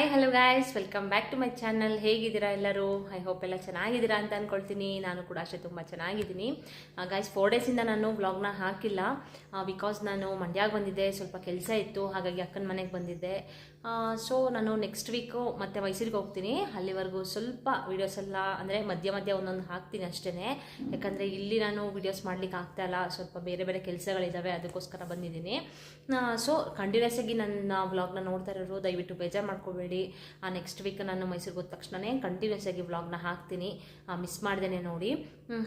Hi hello guys welcome back to my channel ಹೇಗಿದ್ದೀರಾ ಎಲ್ಲರೂ? I hope ಎಲ್ಲ ಚೆನ್ನಾಗಿದ್ದೀರಾ ಅಂತ ಅಂದ್ಕೊಳ್ತೀನಿ ನಾನು ಕೂಡ ಅಷ್ಟೇ ತುಂಬ ಚೆನ್ನಾಗಿದ್ದೀನಿ. ಗಾಯ್ಸ್ ಫೋರ್ ಡೇಸಿಂದ ನಾನು ವ್ಲಾಗ್ನ ಹಾಕಿಲ್ಲ. ಬಿಕಾಸ್ ನಾನು ಮಂಡ್ಯಾಗೆ ಬಂದಿದ್ದೆ. ಸ್ವಲ್ಪ ಕೆಲಸ ಇತ್ತು. ಹಾಗಾಗಿ ಅಕ್ಕನ ಮನೆಗೆ ಬಂದಿದ್ದೆ. ಸೊ ನಾನು ನೆಕ್ಸ್ಟ್ ವೀಕು ಮತ್ತೆ ಮೈಸೂರಿಗೆ ಹೋಗ್ತೀನಿ. ಅಲ್ಲಿವರೆಗೂ ಸ್ವಲ್ಪ ವೀಡಿಯೋಸ್ ಎಲ್ಲ ಅಂದರೆ ಮಧ್ಯ ಮಧ್ಯ ಒಂದೊಂದು ಹಾಕ್ತೀನಿ ಅಷ್ಟೇ ಯಾಕಂದರೆ ಇಲ್ಲಿ ನಾನು ವೀಡಿಯೋಸ್ ಮಾಡ್ಲಿಕ್ಕೆ ಆಗ್ತಾ ಇಲ್ಲ. ಸ್ವಲ್ಪ ಬೇರೆ ಬೇರೆ ಕೆಲಸಗಳಿದ್ದಾವೆ ಅದಕ್ಕೋಸ್ಕರ ಬಂದಿದ್ದೀನಿ. ಸೊ ಕಂಟಿನ್ಯೂಸ್ ಆಗಿ ನನ್ನ ವ್ಲಾಗ್ನ ನೋಡ್ತಾ ಇರೋರು, ದಯವಿಟ್ಟು ಬೇಜಾರು ಮಾಡ್ಕೋಬೇಡಿ. ಆ ನೆಕ್ಸ್ಟ್ ವೀಕ್ ನಾನು ಮೈಸೂರಿಗೆ ಹೋದ ತಕ್ಷಣವೇ ಕಂಟಿನ್ಯೂಸ್ ಆಗಿ ವ್ಲಾಗ್ನ ಹಾಕ್ತೀನಿ. ಮಿಸ್ ಮಾಡ್ದೇನೆ ನೋಡಿ.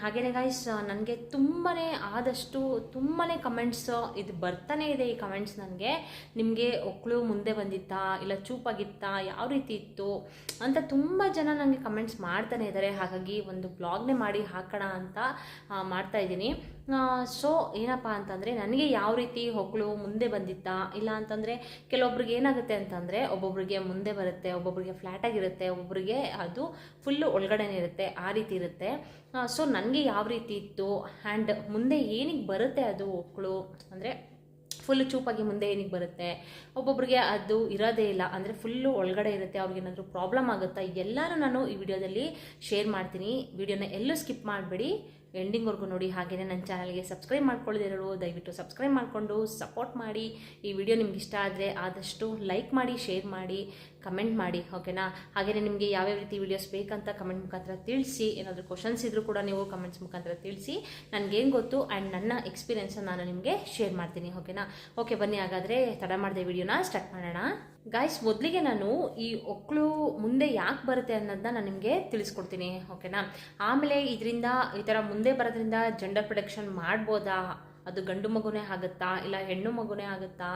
ಹಾಗೇನೇ ಗೈಸ್ ನನಗೆ ತುಂಬಾ ಆದಷ್ಟು ತುಂಬಾ ಕಮೆಂಟ್ಸ್ ಇದು ಬರ್ತಾನೆ ಇದೆ ಈ ಕಮೆಂಟ್ಸ್ ನನಗೆ. ನಿಮಗೆ ಒಕ್ಕಳು ಮುಂದೆ ಬಂದಿತ್ತಾ? ಇಲ್ಲ ಚೂಪಾಗಿತ್ತಾ, ಯಾವ ರೀತಿ ಇತ್ತು ಅಂತ ತುಂಬ ಜನ ನನಗೆ ಕಮೆಂಟ್ಸ್ ಮಾಡ್ತಾನೆ ಇದ್ದಾರೆ ಹಾಗಾಗಿ ಒಂದು ಬ್ಲಾಗ್ನೇ ಮಾಡಿ ಹಾಕೋಣ ಅಂತ ಮಾಡ್ತಾ ಇದ್ದೀನಿ. ಸೊ ಏನಪ್ಪ ಅಂತಂದರೆ ನನಗೆ ಯಾವ ರೀತಿ ಹೊಗಳು ಮುಂದೆ ಬಂದಿತ್ತಾ, ಇಲ್ಲ ಅಂತಂದರೆ ಕೆಲವೊಬ್ರಿಗೆ ಏನಾಗುತ್ತೆ ಅಂತಂದರೆ ಒಬ್ಬೊಬ್ರಿಗೆ ಮುಂದೆ ಬರುತ್ತೆ, ಒಬ್ಬೊಬ್ರಿಗೆ ಫ್ಲ್ಯಾಟಾಗಿರುತ್ತೆ ಒಬ್ಬೊಬ್ರಿಗೆ ಅದು ಫುಲ್ಲು ಒಳಗಡೆನೇ ಇರುತ್ತೆ, ಆ ರೀತಿ ಇರುತ್ತೆ. ಸೊ ನನಗೆ ಯಾವ ರೀತಿ ಇತ್ತು ಆ್ಯಂಡ್ ಮುಂದೆ ಏನಿಗೆ ಬರುತ್ತೆ ಅದು ಹೊಕ್ಕಳು ಅಂದರೆ ಫುಲ್ಲು ಚೂಪಾಗಿ ಮುಂದೆ ಏನಿಗೆ ಬರುತ್ತೆ? ಒಬ್ಬೊಬ್ರಿಗೆ ಅದು ಇರೋದೇ ಇಲ್ಲ. ಅಂದರೆ ಫುಲ್ಲು ಒಳಗಡೆ ಇರುತ್ತೆ ಅವ್ರಿಗೇನಾದರೂ ಪ್ರಾಬ್ಲಮ್ ಆಗುತ್ತಾ? ಎಲ್ಲನೂ ನಾನು ಈ ವಿಡಿಯೋದಲ್ಲಿ ಶೇರ್ ಮಾಡ್ತೀನಿ. ವಿಡಿಯೋನ ಎಲ್ಲೂ ಸ್ಕಿಪ್ ಮಾಡಬೇಡಿ. ಎಂಡಿಂಗ್ವರೆಗೂ ನೋಡಿ ಹಾಗೆಯೇ ನನ್ನ ಚಾನಲ್ಗೆ ಸಬ್ಸ್ಕ್ರೈಬ್ ಮಾಡ್ಕೊಳ್ಳೋದಿರೋರು ದಯವಿಟ್ಟು ಸಬ್ಸ್ಕ್ರೈಬ್ ಮಾಡಿಕೊಂಡು ಸಪೋರ್ಟ್ ಮಾಡಿ. ಈ ವಿಡಿಯೋ ನಿಮ್ಗೆ ಇಷ್ಟ ಆದರೆ ಆದಷ್ಟು ಲೈಕ್ ಮಾಡಿ ಶೇರ್ ಮಾಡಿ ಕಮೆಂಟ್ ಮಾಡಿ ಓಕೆನಾ ಹಾಗೆಯೇ ನಿಮಗೆ ಯಾವ್ಯಾವ ರೀತಿ ವೀಡಿಯೋಸ್ ಬೇಕಂತ ಕಮೆಂಟ್ ಮುಖಾಂತರ ತಿಳಿಸಿ, ಏನಾದರೂ ಕ್ವಶನ್ಸ್ ಇದ್ದರೂ ಕೂಡ ನೀವು ಕಮೆಂಟ್ಸ್ ಮುಖಾಂತರ ತಿಳಿಸಿ. ನನಗೇನು ಗೊತ್ತು ಆ್ಯಂಡ್ ನನ್ನ ಎಕ್ಸ್ಪೀರಿಯೆನ್ಸನ್ನು ನಾನು ನಿಮಗೆ ಶೇರ್ ಮಾಡ್ತೀನಿ ಓಕೆನಾ ಓಕೆ ಬನ್ನಿ, ಹಾಗಾದರೆ ತಡ ಮಾಡಿದೆ ವಿಡಿಯೋನ ಸ್ಟಾರ್ಟ್ ಮಾಡೋಣ. ಗಾಯ್ಸ್ ಮೊದಲಿಗೆ ನಾನು ಈ ಒಕ್ಕಳು ಮುಂದೆ ಯಾಕೆ ಬರುತ್ತೆ ಅನ್ನೋದನ್ನ ನಾನು ನಿಮಗೆ ತಿಳಿಸ್ಕೊಡ್ತೀನಿ ಓಕೆನಾ ಆಮೇಲೆ ಇದರಿಂದ, ಈ ಥರ ಮುಂದೆ ಬರೋದ್ರಿಂದ ಜೆಂಡರ್ ಪ್ರೊಡಕ್ಷನ್ ಮಾಡ್ಬೋದಾ? ಅದು ಗಂಡು ಮಗುನೇ ಆಗುತ್ತಾ ಇಲ್ಲ ಹೆಣ್ಣು ಮಗುನೇ ಆಗುತ್ತಾ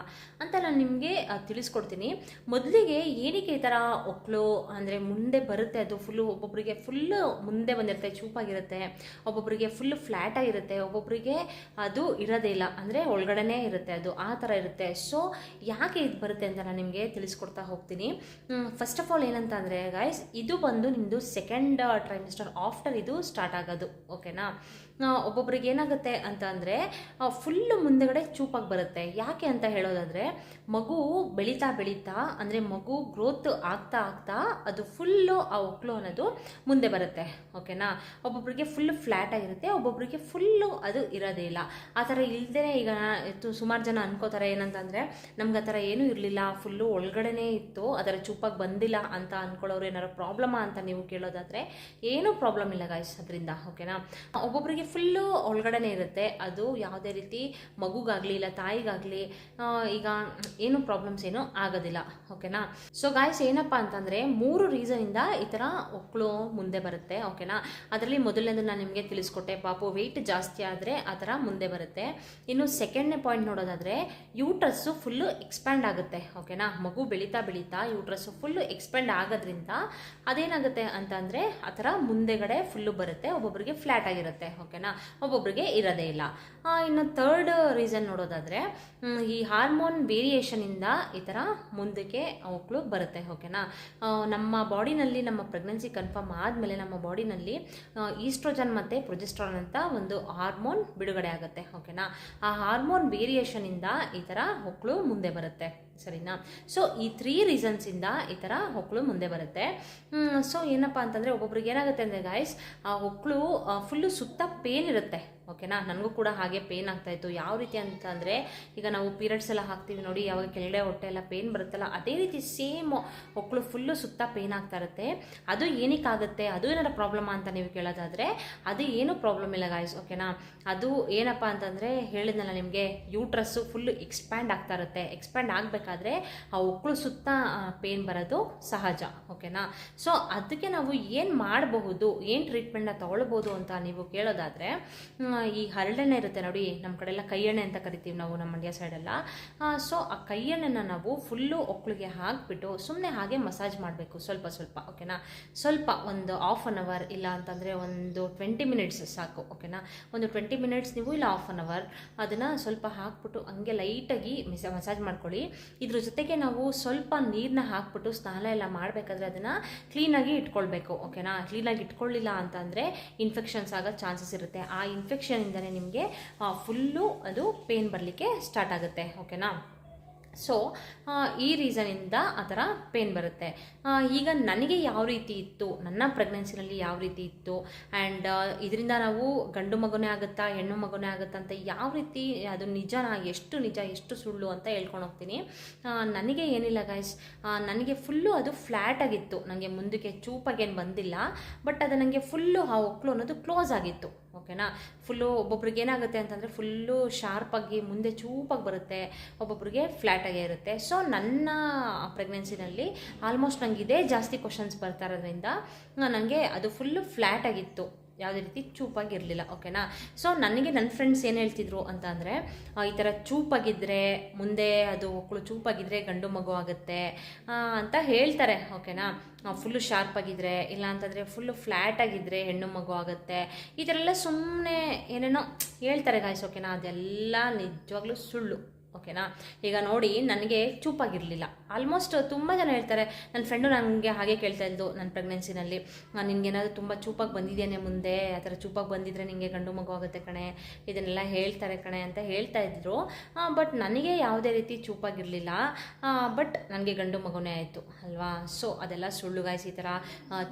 ಅಂತ ನಾನು ನಿಮಗೆ ತಿಳಿಸ್ಕೊಡ್ತೀನಿ. ಮೊದಲಿಗೆ ಏನಕ್ಕೆ ಈ ಥರ ಒಕ್ಕಳು ಅಂದರೆ ಮುಂದೆ ಬರುತ್ತೆ, ಅದು ಫುಲ್ಲು ಒಬ್ಬೊಬ್ಬರಿಗೆ ಫುಲ್ಲು ಮುಂದೆ ಬಂದಿರುತ್ತೆ, ಚೂಪಾಗಿರುತ್ತೆ ಒಬ್ಬೊಬ್ಬರಿಗೆ ಫುಲ್ ಫ್ಲ್ಯಾಟ್ ಆಗಿರುತ್ತೆ ಒಬ್ಬೊಬ್ಬರಿಗೆ ಅದು ಇರೋದೇ ಇಲ್ಲ, ಅಂದರೆ ಒಳಗಡೆನೇ ಇರುತ್ತೆ, ಅದು ಆ ಥರ ಇರುತ್ತೆ. ಸೊ ಯಾಕೆ ಇದು ಬರುತ್ತೆ ಅಂತ ನಾನು ನಿಮಗೆ ತಿಳಿಸ್ಕೊಡ್ತಾ ಹೋಗ್ತೀನಿ. ಫಸ್ಟ್ ಆಫ್ ಆಲ್ ಏನಂತ ಅಂದರೆ ಗೈಸ್ ಇದು ಬಂದು ನಿಮ್ಮದು ಸೆಕೆಂಡ್ ಟ್ರೈಮಿಸ್ಟರ್ ಆಫ್ಟರ್ ಇದು ಸ್ಟಾರ್ಟ್ ಆಗೋದು ಓಕೆನಾ ಒಬ್ಬೊಬ್ರಿಗೆ ಏನಾಗುತ್ತೆ ಅಂತ ಅಂದರೆ ಫುಲ್ಲು ಮುಂದೆಗಡೆ ಚೂಪಾಗಿ ಬರುತ್ತೆ. ಯಾಕೆ ಅಂತ ಹೇಳೋದಾದರೆ, ಮಗು ಬೆಳೀತಾ ಬೆಳೀತಾ, ಅಂದರೆ ಮಗು ಗ್ರೋತ್ ಆಗ್ತಾ ಆಗ್ತಾ ಅದು ಫುಲ್ಲು ಆ ಒಕ್ಲು ಅನ್ನೋದು ಮುಂದೆ ಬರುತ್ತೆ. ಓಕೆನಾ ಒಬ್ಬೊಬ್ರಿಗೆ ಫುಲ್ ಫ್ಲ್ಯಾಟ್ ಆಗಿರುತ್ತೆ, ಒಬ್ಬೊಬ್ರಿಗೆ ಫುಲ್ಲು ಅದು ಇರೋದೇ ಇಲ್ಲ. ಆ ಥರ ಇಲ್ಲದೇ ಈಗ ಸುಮಾರು ಜನ ಅನ್ಕೋತಾರೆ ಏನಂತಂದರೆ ನಮ್ಗೆ ಆ ಥರ ಏನೂ ಇರಲಿಲ್ಲ ಫುಲ್ಲು ಒಳಗಡೆನೇ ಇತ್ತು ಅದರ ಚೂಪಾಗಿ ಬಂದಿಲ್ಲ ಅಂತ ಅಂದ್ಕೊಳ್ಳೋರು ಏನಾರು ಪ್ರಾಬ್ಲಮಾ ಅಂತ ನೀವು ಕೇಳೋದಾದರೆ, ಏನೂ ಪ್ರಾಬ್ಲಮ್ ಇಲ್ಲ ಗಾಯ್ಸ್ ಅದರಿಂದ. ಓಕೆನಾ ಒಬ್ಬೊಬ್ಬರಿಗೆ ಫುಲ್ಲು ಒಳಗಡೆನೇ ಇರುತ್ತೆ. ಅದು ಯಾವುದೇ ರೀತಿ ಮಗುಗಾಗಲಿ ಇಲ್ಲ ತಾಯಿಗಾಗಲಿ ಈಗ ಏನು ಪ್ರಾಬ್ಲಮ್ಸ್ ಏನು ಆಗೋದಿಲ್ಲ. ಓಕೆನಾ ಸೊ ಗಾಯ್ಸ್ ಏನಪ್ಪ ಅಂತಂದರೆ ಮೂರು ರೀಸನಿಂದ ಈ ಥರ ಒಕ್ಕಳು ಮುಂದೆ ಬರುತ್ತೆ. ಓಕೆನಾ ಅದರಲ್ಲಿ ಮೊದಲನೇದು ನಾನು ನಿಮಗೆ ತಿಳಿಸ್ಕೊಟ್ಟೆ. ಪಾಪು ವೆಯ್ಟ್ ಜಾಸ್ತಿ ಆದರೆ ಆ ಥರ ಮುಂದೆ ಬರುತ್ತೆ. ಇನ್ನು ಸೆಕೆಂಡ್ನೇ ಪಾಯಿಂಟ್ ನೋಡೋದಾದರೆ ಯೂಟ್ರಸ್ಸು ಫುಲ್ಲು ಎಕ್ಸ್ಪ್ಯಾಂಡ್ ಆಗುತ್ತೆ. ಓಕೆನಾ ಮಗು ಬೆಳೀತಾ ಬೆಳೀತಾ ಯೂಟ್ರಸ್ಸು ಫುಲ್ಲು ಎಕ್ಸ್ಪ್ಯಾಂಡ್ ಆಗೋದ್ರಿಂದ ಅದೇನಾಗುತ್ತೆ ಅಂತಂದರೆ ಆ ಥರ ಮುಂದೆಗಡೆ ಫುಲ್ಲು ಬರುತ್ತೆ. ಒಬ್ಬೊಬ್ಬರಿಗೆ ಫ್ಲ್ಯಾಟ್ ಆಗಿರುತ್ತೆ. ಓಕೆನಾ ಒಬ್ಬೊಬ್ಬರಿಗೆ ಇರೋದೇ ಇಲ್ಲ. ಇನ್ನು ಥರ್ಡ್ ರೀಸನ್ ನೋಡೋದಾದರೆ ಈ ಹಾರ್ಮೋನ್ ವೇರಿಯೇಷನಿಂದ ಈ ಥರ ಮುಂದಕ್ಕೆ ಮಕ್ಕಳು ಬರುತ್ತೆ ಓಕೆನಾ ನಮ್ಮ ಬಾಡಿನಲ್ಲಿ ನಮ್ಮ ಪ್ರೆಗ್ನೆನ್ಸಿ ಕನ್ಫರ್ಮ್ ಆದಮೇಲೆ ನಮ್ಮ ಬಾಡಿನಲ್ಲಿ ಈಸ್ಟ್ರೋಜನ್ ಮತ್ತು ಪ್ರೊಜೆಸ್ಟ್ರಾನ್ ಅಂತ ಒಂದು ಹಾರ್ಮೋನ್ ಬಿಡುಗಡೆ ಆಗುತ್ತೆ ಓಕೆನಾ ಆ ಹಾರ್ಮೋನ್ ವೇರಿಯೇಷನಿಂದ ಈ ಥರ ಮಕ್ಕಳು ಮುಂದೆ ಬರುತ್ತೆ, ಸರಿನಾ? ಸೊ ಈ ತ್ರೀ ರೀಸನ್ಸಿಂದ ಈ ಥರ ಹೊಕ್ಕಳು ಮುಂದೆ ಬರುತ್ತೆ. ಸೊ ಏನಪ್ಪ ಅಂತಂದರೆ ಒಬ್ಬೊಬ್ರಿಗೆ ಏನಾಗುತ್ತೆ ಅಂದರೆ ಗಾಯ್ಸ್ ಆ ಹೊಕ್ಕಳು ಫುಲ್ಲು ಸುತ್ತ ಪೇನ್ ಇರುತ್ತೆ ಓಕೆನಾ ನನಗೂ ಕೂಡ ಹಾಗೆ ಪೇನ್ ಆಗ್ತಾ ಇತ್ತು. ಯಾವ ರೀತಿ ಅಂತಂದರೆ ಈಗ ನಾವು ಪೀರಿಯಡ್ಸ್ ಎಲ್ಲ ಹಾಕ್ತೀವಿ ನೋಡಿ, ಯಾವಾಗ ಕೆಳಗಡೆ ಹೊಟ್ಟೆ ಎಲ್ಲ ಪೇನ್ ಬರುತ್ತಲ್ಲ, ಅದೇ ರೀತಿ ಸೇಮ್ ಹೊಕ್ಕಳು ಫುಲ್ಲು ಸುತ್ತ ಪೇನ್ ಆಗ್ತಾ ಇರುತ್ತೆ. ಅದು ಏನಕ್ಕಾಗುತ್ತೆ ಅದು ಏನಾರ ಪ್ರಾಬ್ಲಮ್ ಅಂತ ನೀವು ಕೇಳೋದಾದರೆ, ಅದು ಏನು ಪ್ರಾಬ್ಲಮ್ ಇಲ್ಲ ಗಾಯ್ಸ್ ಓಕೆನಾ ಅದು ಏನಪ್ಪ ಅಂತಂದರೆ ಹೇಳಿದ್ನಲ್ಲ ನಿಮಗೆ ಯೂಟ್ರಸ್ಸು ಫುಲ್ಲು ಎಕ್ಸ್ಪ್ಯಾಂಡ್ ಆಗ್ತಾ ಇರುತ್ತೆ. ಎಕ್ಸ್ಪ್ಯಾಂಡ್ ಆಗಬೇಕಾದ್ರೆ ಆ ಒಕ್ಕಳು ಸುತ್ತ ಪೇನ್ ಬರೋದು ಸಹಜ ಓಕೆನಾ ಸೊ ಅದಕ್ಕೆ ನಾವು ಏನು ಮಾಡಬಹುದು, ಏನು ಟ್ರೀಟ್ಮೆಂಟ್ನ ತಗೊಳ್ಬೋದು ಅಂತ ನೀವು ಕೇಳೋದಾದರೆ ಈ ಹರಳೆಣ್ಣೆ ಇರುತ್ತೆ ನೋಡಿ ನಮ್ಮ ಕಡೆ ಎಲ್ಲ ಕೈ ಎಣ್ಣೆ ಅಂತ ಕರಿತೀವಿ ನಾವು ನಮ್ಮ ಮಂಡ್ಯ ಸೈಡೆಲ್ಲ ಸೊ ಆ ಕೈ ಎಣ್ಣೆನ ನಾವು ಫುಲ್ಲು ಒಕ್ಕಳಿಗೆ ಹಾಕಿಬಿಟ್ಟು ಸುಮ್ಮನೆ ಹಾಗೆ ಮಸಾಜ್ ಮಾಡಬೇಕು ಸ್ವಲ್ಪ ಸ್ವಲ್ಪ ಓಕೆನಾ ಸ್ವಲ್ಪ ಒಂದು ಆಫ್ ಆನ್ ಅವರ್ ಇಲ್ಲ ಅಂತಂದರೆ ಒಂದು ಟ್ವೆಂಟಿ ಮಿನಿಟ್ಸ್ ಸಾಕು ಓಕೆನಾ ಒಂದು ಟ್ವೆಂಟಿ ಮಿನಿಟ್ಸ್ ನೀವು ಇಲ್ಲ ಆಫ್ ಅನ್ ಅವರ್ ಅದನ್ನು ಸ್ವಲ್ಪ ಹಾಕ್ಬಿಟ್ಟು ಹಂಗೆ ಲೈಟಾಗಿ ಮಿಸ ಮಸಾಜ್ ಮಾಡ್ಕೊಳ್ಳಿ. ಇದ್ರ ಜೊತೆಗೆ ನಾವು ಸ್ವಲ್ಪ ನೀರನ್ನ ಹಾಕ್ಬಿಟ್ಟು ಸ್ನಾನ ಎಲ್ಲ ಮಾಡಬೇಕಾದ್ರೆ ಅದನ್ನು ಕ್ಲೀನಾಗಿ ಇಟ್ಕೊಳ್ಬೇಕು ಓಕೆನಾ ಕ್ಲೀನಾಗಿ ಇಟ್ಕೊಳ್ಳಿಲ್ಲ ಅಂತಂದರೆ ಇನ್ಫೆಕ್ಷನ್ಸ್ ಆಗೋ ಚಾನ್ಸಸ್ ಇರುತ್ತೆ. ಆ ಇನ್ಫೆಕ್ಷನಿಂದನೇ ನಿಮಗೆ ಫುಲ್ಲು ಅದು ಪೇನ್ ಬರಲಿಕ್ಕೆ ಸ್ಟಾರ್ಟ್ ಆಗುತ್ತೆ ಓಕೆನಾ ಸೊ ಈ ರೀಸನಿಂದ ಆ ಥರ ಪೇನ್ ಬರುತ್ತೆ. ಈಗ ನನಗೆ ಯಾವ ರೀತಿ ಇತ್ತು, ನನ್ನ ಪ್ರೆಗ್ನೆನ್ಸಿನಲ್ಲಿ ಯಾವ ರೀತಿ ಇತ್ತು ಆ್ಯಂಡ್ ಇದರಿಂದ ನಾವು ಗಂಡು ಮಗುನೇ ಆಗುತ್ತಾ, ಹೆಣ್ಣು ಮಗುನೇ ಆಗುತ್ತಾ ಅಂತ ಯಾವ ರೀತಿ, ಅದು ನಿಜನಾ ಎಷ್ಟು ನಿಜ, ಎಷ್ಟು ಸುಳ್ಳು ಅಂತ ಹೇಳ್ಕೊಂಡು ಹೋಗ್ತೀನಿ. ನನಗೆ ಏನಿಲ್ಲ ಗಾಯ್ಸ್ ನನಗೆ ಫುಲ್ಲು ಅದು ಫ್ಲ್ಯಾಟ್ ಆಗಿತ್ತು. ನನಗೆ ಮುಂದಕ್ಕೆ ಚೂಪಾಗೇನು ಬಂದಿಲ್ಲ ಬಟ್ ಅದು ನನಗೆ ಫುಲ್ಲು ಆ ಒಕ್ಳು ಅನ್ನೋದು ಕ್ಲೋಸ್ ಆಗಿತ್ತು. ಓಕೆನಾ? ಫುಲ್ಲು ಒಬ್ಬೊಬ್ರಿಗೆ ಏನಾಗುತ್ತೆ ಅಂತಂದರೆ ಫುಲ್ಲು ಶಾರ್ಪಾಗಿ ಮುಂದೆ ಚೂಪಾಗಿ ಬರುತ್ತೆ, ಒಬ್ಬೊಬ್ರಿಗೆ ಫ್ಲ್ಯಾಟಾಗೇ ಇರುತ್ತೆ. ಸೊ ನನ್ನ ಪ್ರೆಗ್ನೆನ್ಸಿನಲ್ಲಿ ಆಲ್ಮೋಸ್ಟ್ ನನಗೆ ಇದೇ ಜಾಸ್ತಿ ಕ್ವಶನ್ಸ್ ಬರ್ತಾ ಇರೋದ್ರಿಂದ ನನಗೆ ಅದು ಫುಲ್ಲು ಫ್ಲ್ಯಾಟ್ ಆಗಿತ್ತು. ಯಾವುದೇ ರೀತಿ ಚೂಪಾಗಿರಲಿಲ್ಲ ಓಕೆನಾ ಸೊ ನನಗೆ ನನ್ನ ಫ್ರೆಂಡ್ಸ್ ಏನು ಹೇಳ್ತಿದ್ರು ಅಂತ ಅಂದರೆ ಈ ಥರ ಚೂಪಾಗಿದ್ದರೆ ಮುಂದೆ ಅದು ಒಕ್ಕಳು ಚೂಪಾಗಿದ್ದರೆ ಗಂಡು ಮಗು ಆಗುತ್ತೆ ಅಂತ ಹೇಳ್ತಾರೆ ಓಕೆನಾ ಫುಲ್ಲು ಶಾರ್ಪ್ ಆಗಿದ್ರೆ, ಇಲ್ಲ ಅಂತಂದರೆ ಫುಲ್ಲು ಫ್ಲ್ಯಾಟ್ ಆಗಿದ್ದರೆ ಹೆಣ್ಣು ಮಗು ಆಗುತ್ತೆ, ಈ ಥರ ಎಲ್ಲ ಸುಮ್ಮನೆ ಏನೇನೋ ಹೇಳ್ತಾರೆ ಗಾಯ್ಸ್ ಓಕೆನಾ ಅದೆಲ್ಲ ನಿಜವಾಗ್ಲೂ ಸುಳ್ಳು ಓಕೆನಾ ಈಗ ನೋಡಿ, ನನಗೆ ಚೂಪಾಗಿರಲಿಲ್ಲ. ಆಲ್ಮೋಸ್ಟ್ ತುಂಬ ಜನ ಹೇಳ್ತಾರೆ ನನ್ನ ಫ್ರೆಂಡು ನನಗೆ ಹಾಗೆ ಕೇಳ್ತಾ ಇದ್ದು ನನ್ನ ಪ್ರೆಗ್ನೆನ್ಸಿನಲ್ಲಿ ನಿನಗೇನಾದರೂ ತುಂಬ ಚೂಪಾಗಿ ಬಂದಿದ್ದೇನೆ ಮುಂದೆ, ಆ ಥರ ಚೂಪಾಗಿ ಬಂದಿದ್ರೆ ನಿಮಗೆ ಗಂಡು ಮಗು ಆಗುತ್ತೆ ಕಣೆ, ಇದನ್ನೆಲ್ಲ ಹೇಳ್ತಾರೆ ಕಣೆ ಅಂತ ಹೇಳ್ತಾ ಇದ್ರು. ಬಟ್ ನನಗೆ ಯಾವುದೇ ರೀತಿ ಚೂಪಾಗಿರಲಿಲ್ಲ ಬಟ್ ನನಗೆ ಗಂಡು ಮಗುನೇ ಆಯಿತು, ಅಲ್ವಾ? ಸೊ ಅದೆಲ್ಲ ಸುಳ್ಳು ಗಾಯ್ಸ್ ಈ ಥರ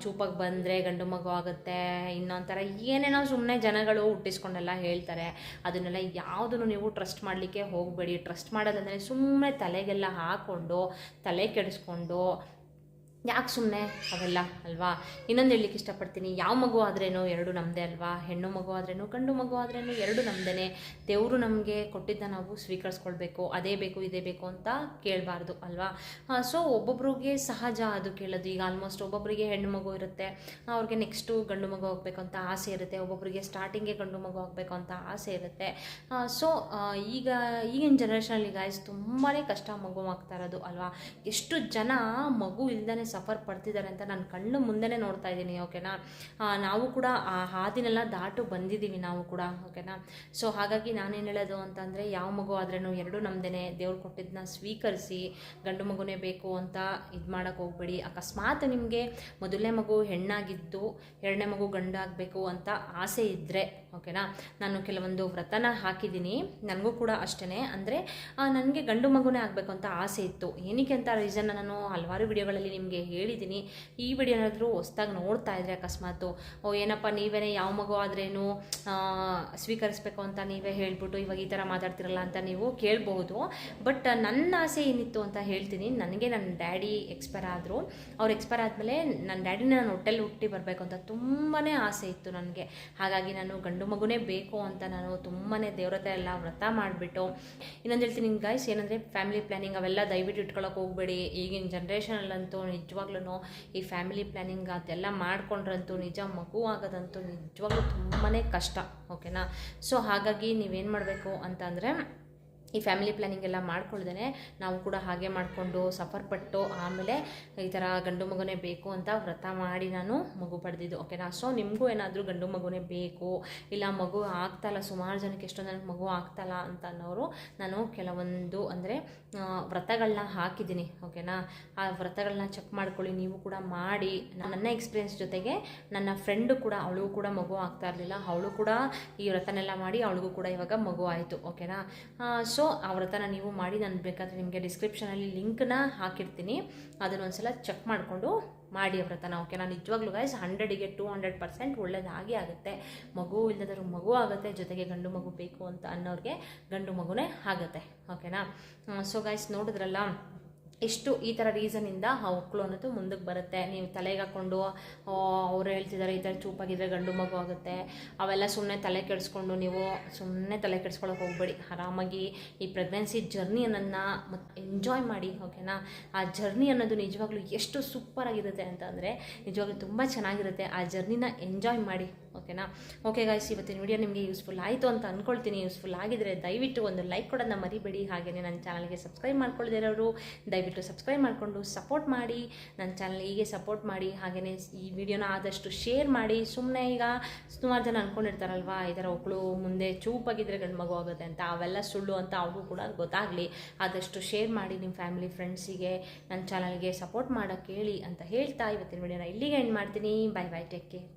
ಚೂಪಾಗಿ ಬಂದರೆ ಗಂಡು ಮಗು ಆಗುತ್ತೆ, ಇನ್ನೊಂಥರ ಏನೇನೋ ಸುಮ್ಮನೆ ಜನಗಳು ಹುಟ್ಟಿಸ್ಕೊಂಡೆಲ್ಲ ಹೇಳ್ತಾರೆ. ಅದನ್ನೆಲ್ಲ ಯಾವುದನ್ನು ನೀವು ಟ್ರಸ್ಟ್ ಮಾಡಲಿಕ್ಕೆ ಹೋಗಬೇಡಿ. ಟ್ರಸ್ಟ್ ಮಾಡೋದಂದರೆ ಸುಮ್ಮನೆ ತಲೆಗೆಲ್ಲ ಹಾಕ್ಕೊಂಡು ತಲೆ ಕೆಡಿಸ್ಕೊಂಡು ಯಾಕೆ ಸುಮ್ಮನೆ ಅವೆಲ್ಲ ಅಲ್ವಾ? ಇನ್ನೊಂದು ಹೇಳಲಿಕ್ಕೆ ಇಷ್ಟಪಡ್ತೀನಿ. ಯಾವ ಮಗು ಆದ್ರೇನು ಎರಡು ನಮ್ಮದೇ ಅಲ್ವಾ? ಹೆಣ್ಣು ಮಗು ಆದ್ರೇನು, ಗಂಡು ಮಗು ಆದ್ರೇನು ಎರಡು ನಮ್ಮದೇ ದೇವರು ನಮಗೆ ಕೊಟ್ಟಿದ್ದ ನಾವು ಸ್ವೀಕರಿಸ್ಕೊಳ್ಬೇಕು, ಅದೇ ಬೇಕು, ಇದೇ ಬೇಕು ಅಂತ ಕೇಳಬಾರ್ದು ಅಲ್ವಾ? ಸೊ ಒಬ್ಬೊಬ್ರಿಗೆ ಸಹಜ ಅದು ಕೇಳೋದು. ಈಗ ಆಲ್ಮೋಸ್ಟ್ ಒಬ್ಬೊಬ್ಬರಿಗೆ ಹೆಣ್ಣು ಮಗು ಇರುತ್ತೆ. ಅವ್ರಿಗೆ ನೆಕ್ಸ್ಟು ಗಂಡು ಮಗು ಹೋಗ್ಬೇಕು ಅಂತ ಆಸೆ ಇರುತ್ತೆ. ಒಬ್ಬೊಬ್ಬರಿಗೆ ಸ್ಟಾರ್ಟಿಂಗೆ ಗಂಡು ಮಗು ಹೋಗ್ಬೇಕು ಅಂತ ಆಸೆ ಇರುತ್ತೆ. ಸೊ ಈಗ ಈಗಿನ ಜನ್ರೇಷನಲ್ಲಿ ಗಾಯ್ಸ್ ತುಂಬಾ ಕಷ್ಟ ಮಗು ಆಗ್ತಾ ಇರೋದು ಅಲ್ವಾ? ಎಷ್ಟು ಜನ ಮಗು ಇಲ್ದೇ ಸಫರ್ ಪಡ್ತಿದ್ದಾರೆ ಅಂತ ನಾನು ಕಣ್ಣು ಮುಂದೆನೇ ನೋಡ್ತಾ ಇದ್ದೀನಿ, ಓಕೆನಾ? ನಾವು ಕೂಡ ಆ ಹಾದಿನೆಲ್ಲ ದಾಟು ಬಂದಿದ್ದೀವಿ ನಾವು ಕೂಡ, ಓಕೆನಾ? ಸೊ ಹಾಗಾಗಿ ನಾನೇನು ಹೇಳೋದು ಅಂತಂದರೆ, ಯಾವ ಮಗು ಆದ್ರೂ ಎರಡೂ ನಮ್ದೇ ದೇವ್ರು ಕೊಟ್ಟಿದ್ದನ್ನ ಸ್ವೀಕರಿಸಿ ಗಂಡು ಮಗುನೇ ಬೇಕು ಅಂತ ಇದು ಮಾಡೋಕ್ಕೆ ಹೋಗ್ಬೇಡಿ. ಅಕಸ್ಮಾತ್ ನಿಮಗೆ ಮೊದಲನೇ ಮಗು ಹೆಣ್ಣಾಗಿದ್ದು, ಎರಡನೇ ಮಗು ಗಂಡಾಗಬೇಕು ಅಂತ ಆಸೆ ಇದ್ದರೆ ಓಕೆನಾ? ನಾನು ಕೆಲವೊಂದು ವ್ರತನ ಹಾಕಿದ್ದೀನಿ. ನನಗೂ ಕೂಡ ಅಷ್ಟೇ ಅಂದರೆ ನನಗೆ ಗಂಡು ಮಗುನೇ ಆಗಬೇಕು ಅಂತ ಆಸೆ ಇತ್ತು. ಏನಕ್ಕೆ ಅಂತ ರೀಸನ್ನ ನಾನು ಹಲವಾರು ವಿಡಿಯೋಗಳಲ್ಲಿ ನಿಮಗೆ ಹೇಳಿದ್ದೀನಿ. ಈ ವಿಡಿಯೋ ಏನಾದರೂ ಹೊಸ್ದಾಗಿ ನೋಡ್ತಾ ಇದ್ರೆ ಅಕಸ್ಮಾತು, ಓ, ಏನಪ್ಪ ನೀವೇ ಯಾವ ಮಗು ಆದ್ರೇನು ಸ್ವೀಕರಿಸ್ಬೇಕು ಅಂತ ನೀವೇ ಹೇಳ್ಬಿಟ್ಟು ಇವಾಗ ಈ ಥರ ಮಾತಾಡ್ತಿರಲ್ಲ ಅಂತ ನೀವು ಕೇಳಬಹುದು. ಬಟ್, ನನ್ನ ಆಸೆ ಏನಿತ್ತು ಅಂತ ಹೇಳ್ತೀನಿ. ನನಗೆ ನನ್ನ ಡ್ಯಾಡಿ ಎಕ್ಸ್ಪೈರ್ ಆದರು. ಅವ್ರು ಎಕ್ಸ್ಪೈರ್ ಆದಮೇಲೆ ನನ್ನ ಡ್ಯಾಡಿನ ನಾನು ಹೊಟ್ಟೆಲ್ಲಿ ಹುಟ್ಟಿ ಬರಬೇಕು ಅಂತ ತುಂಬಾ ಆಸೆ ಇತ್ತು ನನಗೆ. ಹಾಗಾಗಿ ನಾನು ಗಂಡು ಮಗುನೇ ಬೇಕು ಅಂತ ನಾನು ತುಂಬಾ ದೇವ್ರತೆ ಎಲ್ಲ ವ್ರತ ಮಾಡಿಬಿಟ್ಟು. ಇನ್ನೊಂದು ಹೇಳ್ತೀನಿ ಗಾಯ್ಸ್ ಏನಂದರೆ ಫ್ಯಾಮಿಲಿ ಪ್ಲ್ಯಾನಿಂಗ್ ಅವೆಲ್ಲ ದಯವಿಟ್ಟು ಇಟ್ಕೊಳಕ್ಕೆ ಹೋಗ್ಬೇಡಿ. ಈಗಿನ ಜನ್ರೇಷನಲ್ಲಂತೂ ನಿಜವಾಗ್ಲೂ ಈ ಫ್ಯಾಮಿಲಿ ಪ್ಲ್ಯಾನಿಂಗ್ ಅದೆಲ್ಲ ಮಾಡ್ಕೊಂಡ್ರಂತೂ, ನಿಜ ಮಗು ಆಗೋದಂತೂ ನಿಜವಾಗ್ಲೂ ತುಂಬಾ ಕಷ್ಟ ಓಕೆನಾ ಸೊ ಹಾಗಾಗಿ ನೀವೇನು ಮಾಡಬೇಕು ಅಂತಂದರೆ ಈ ಫ್ಯಾಮಿಲಿ ಪ್ಲಾನಿಂಗ್ ಎಲ್ಲ ಮಾಡ್ಕೊಳ್ದೇ ನಾವು ಕೂಡ ಹಾಗೆ ಮಾಡಿಕೊಂಡು ಸಫರ್ ಪಟ್ಟು ಆಮೇಲೆ ಈ ಥರ ಗಂಡು ಮಗುನೇ ಬೇಕು ಅಂತ ವ್ರತ ಮಾಡಿ ನಾನು ಮಗು ಪಡೆದಿದ್ದು. ಓಕೆನಾ ಸೊ ನಿಮಗೂ ಏನಾದರೂ ಗಂಡು ಮಗುನೇ ಬೇಕು, ಇಲ್ಲ ಮಗು ಆಗ್ತಾಯಿಲ್ಲ ಸುಮಾರು ಜನಕ್ಕೆ ಎಷ್ಟೊಂದು ನನಗೆ ಮಗು ಆಗ್ತಾಯಿಲ್ಲ ಅಂತ ಅನ್ನೋರು ನಾನು ಕೆಲವೊಂದು ಅಂದರೆ ವ್ರತಗಳನ್ನ ಹಾಕಿದ್ದೀನಿ. ಓಕೆನಾ ಆ ವ್ರತಗಳನ್ನ ಚೆಕ್ ಮಾಡ್ಕೊಳ್ಳಿ, ನೀವು ಕೂಡ ಮಾಡಿ. ನನ್ನ ಎಕ್ಸ್ಪೀರಿಯನ್ಸ್ ಜೊತೆಗೆ ನನ್ನ ಫ್ರೆಂಡು ಕೂಡ ಅವಳಿಗೂ ಕೂಡ ಮಗು ಆಗ್ತಾ ಇರಲಿಲ್ಲ. ಅವಳು ಕೂಡ ಈ ವ್ರತನೆಲ್ಲ ಮಾಡಿ, ಅವಳಿಗೂ ಕೂಡ ಇವಾಗ ಮಗು ಆಯಿತು. ಓಕೆನಾ ಸೊ ಆ ವ್ರತನ ನೀವು ಮಾಡಿ, ನಾನು ಬೇಕಾದರೆ ನಿಮಗೆ ಡಿಸ್ಕ್ರಿಪ್ಷನಲ್ಲಿ ಲಿಂಕ್ನ ಹಾಕಿರ್ತೀನಿ. ಅದನ್ನೊಂದ್ಸಲ ಚೆಕ್ ಮಾಡಿಕೊಂಡು ಮಾಡಿ ವ್ರತನ ಓಕೆನಾ ನಿಜವಾಗ್ಲೂ ಗೈಸ್ ಹಂಡ್ರೆಡಿಗೆ ಟೂ ಹಂಡ್ರೆಡ್ ಪರ್ಸೆಂಟ್ ಒಳ್ಳೇದಾಗಿ ಆಗುತ್ತೆ. ಮಗು ಇಲ್ಲದರು ಮಗು ಆಗುತ್ತೆ, ಜೊತೆಗೆ ಗಂಡು ಮಗು ಬೇಕು ಅಂತ ಅನ್ನೋರಿಗೆ ಗಂಡು ಮಗುನೇ ಆಗುತ್ತೆ. ಓಕೆನಾ ಸೊ ಗೈಸ್ ನೋಡಿದ್ರಲ್ಲ ಎಷ್ಟು ಈ ಥರ ರೀಸನಿಂದ ಆ ಒಕ್ಕಳು ಅನ್ನೋದು ಮುಂದಕ್ಕೆ ಬರುತ್ತೆ. ನೀವು ತಲೆಗೆ ಹಾಕ್ಕೊಂಡು ಅವ್ರು ಹೇಳ್ತಿದ್ದಾರೆ ಈ ಥರ ಚೂಪಾಗಿದ್ರೆ ಗಂಡು ಮಗು ಆಗುತ್ತೆ. ಅವೆಲ್ಲ ಸುಮ್ಮನೆ ತಲೆ ಕೆಡಿಸ್ಕೊಂಡು ನೀವು ಸುಮ್ಮನೆ ತಲೆ ಕೆಡಿಸ್ಕೊಳಕ್ಕೆ ಹೋಗ್ಬೇಡಿ. ಆರಾಮಾಗಿ ಈ ಪ್ರೆಗ್ನೆನ್ಸಿ ಜರ್ನಿ ಅನ್ನೋದನ್ನ ಎಂಜಾಯ್ ಮಾಡಿ ಓಕೆನಾ ಆ ಜರ್ನಿ ಅನ್ನೋದು ನಿಜವಾಗ್ಲೂ ಎಷ್ಟು ಸೂಪರ್ ಆಗಿರುತ್ತೆ ಅಂತ ಅಂದರೆ, ನಿಜವಾಗ್ಲೂ ತುಂಬ ಚೆನ್ನಾಗಿರುತ್ತೆ. ಆ ಜರ್ನಿನ ಎಂಜಾಯ್ ಮಾಡಿ. ಓಕೆನಾ? ಓಕೆ ಗಾಯ್ಸ್ ಇವತ್ತಿನ ವಿಡಿಯೋ ನಿಮಗೆ ಯೂಸ್ಫುಲ್ ಆಯಿತು ಅಂತ ಅಂದ್ಕೊಳ್ತೀನಿ ಯೂಸ್ಫುಲ್ ಆಗಿದ್ರೆ ದಯವಿಟ್ಟು ಒಂದು ಲೈಕ್ ಕೊಡೋದನ್ನ ಮರಿಬೇಡಿ. ಹಾಗೆಯೇ ನನ್ನ ಚಾನಲ್ಗೆ ಸಬ್ಸ್ಕ್ರೈಬ್ ಮಾಡ್ಕೊಳ್ದಿರೋರು, ದಯವಿಟ್ಟು ಸಬ್ಸ್ಕ್ರೈಬ್ ಮಾಡಿಕೊಂಡು ಸಪೋರ್ಟ್ ಮಾಡಿ. ನನ್ನ ಚಾನಲ್ ಹೀಗೆ ಸಪೋರ್ಟ್ ಮಾಡಿ. ಹಾಗೆಯೇ ಈ ವಿಡಿಯೋನ ಆದಷ್ಟು ಶೇರ್ ಮಾಡಿ. ಸುಮ್ಮನೆ ಈಗ ಸುಮಾರು ಜನ ಅಂದ್ಕೊಂಡಿರ್ತಾರಲ್ವಾ ಈ ಥರ ಒಕ್ಕಳು ಮುಂದೆ ಚೂಪಾಗಿದ್ದರೆ ಗಂಡು ಮಗು ಆಗುತ್ತೆ ಅಂತ, ಅವೆಲ್ಲ ಸುಳ್ಳು ಅಂತ ಅವ್ರಿಗೂ ಕೂಡ ಗೊತ್ತಾಗಲಿ. ಆದಷ್ಟು ಶೇರ್ ಮಾಡಿ ನಿಮ್ಮ ಫ್ಯಾಮಿಲಿ ಫ್ರೆಂಡ್ಸಿಗೆ ನನ್ನ ಚಾನಲ್ಗೆ ಸಪೋರ್ಟ್ ಮಾಡೋಕ್ಕೆ ಹೇಳಿ ಅಂತ ಹೇಳ್ತಾ ಇವತ್ತಿನ ವಿಡಿಯೋನ ಇಲ್ಲಿಗೆ ಎಂಡ್ ಮಾಡ್ತೀನಿ. Bye bye take care